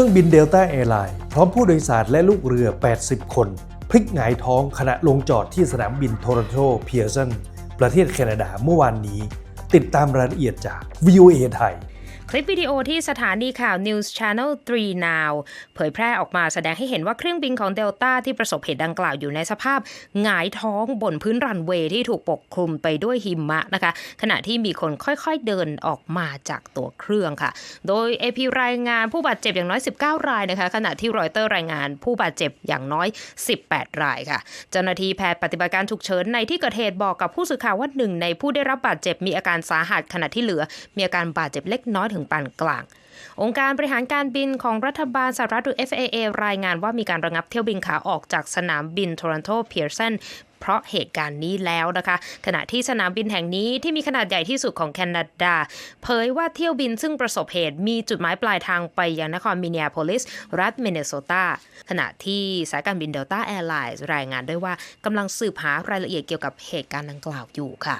ครื่องบินเดลต้าแอร์ไลน์พร้อมผู้โดยสารและลูกเรือ 80 คน พลิกหงายท้องขณะลงจอดที่สนามบินโทรอนโตเพียร์สันประเทศแคนาดาเมื่อวานนี้ ติดตามรายละเอียดจาก VOA ไทย คลิปวิดีโอที่สถานีข่าว News Channel 3 Now เผยแพร่ออกมาแสดงให้เห็นว่าเครื่องบินของเดลต้าที่ประสบเหตุดังกล่าวอยู่ในสภาพหงายท้องบนพื้นรันเวย์ที่ถูกปกคลุมไปด้วยหิมะนะคะ ขณะที่มีคนค่อยๆเดินออกมาจากตัวเครื่องค่ะ โดย AP รายงานผู้บาดเจ็บอย่างน้อย 19 รายนะคะ ขณะที่รอยเตอร์รายงานผู้บาดเจ็บอย่างน้อย 18 รายค่ะ เจ้าหน้าที่แพทย์ปฏิบัติการฉุกเฉินในที่เกิดเหตุบอกกับผู้สื่อข่าวว่าหนึ่งในผู้ได้รับบาดเจ็บมีอาการสาหัสขณะที่เหลือ มีอาการบาดเจ็บเล็กน้อยถึงปานกลาง องค์การบริหารการบินของรัฐบาลสหรัฐหรือ FAA รายงานว่ามีการระงับเที่ยวบินขาออกจากสนามบินโทรอนโตเพียร์สันเพราะเหตุการณ์นี้แล้วนะคะ ขณะที่สนามบินแห่งนี้ที่มีขนาดใหญ่ที่สุดของแคนาดา เผยว่าเที่ยวบินซึ่งประสบเหตุมีจุดหมายปลายทางไปยังนครมินนีอาโพลิส รัฐมินนิโซตาขณะที่สายการบินเดลต้าแอร์ไลน์รายงานด้วยว่ากำลังสืบหารายละเอียดเกี่ยวกับเหตุการณ์ดังกล่าวอยู่ค่ะ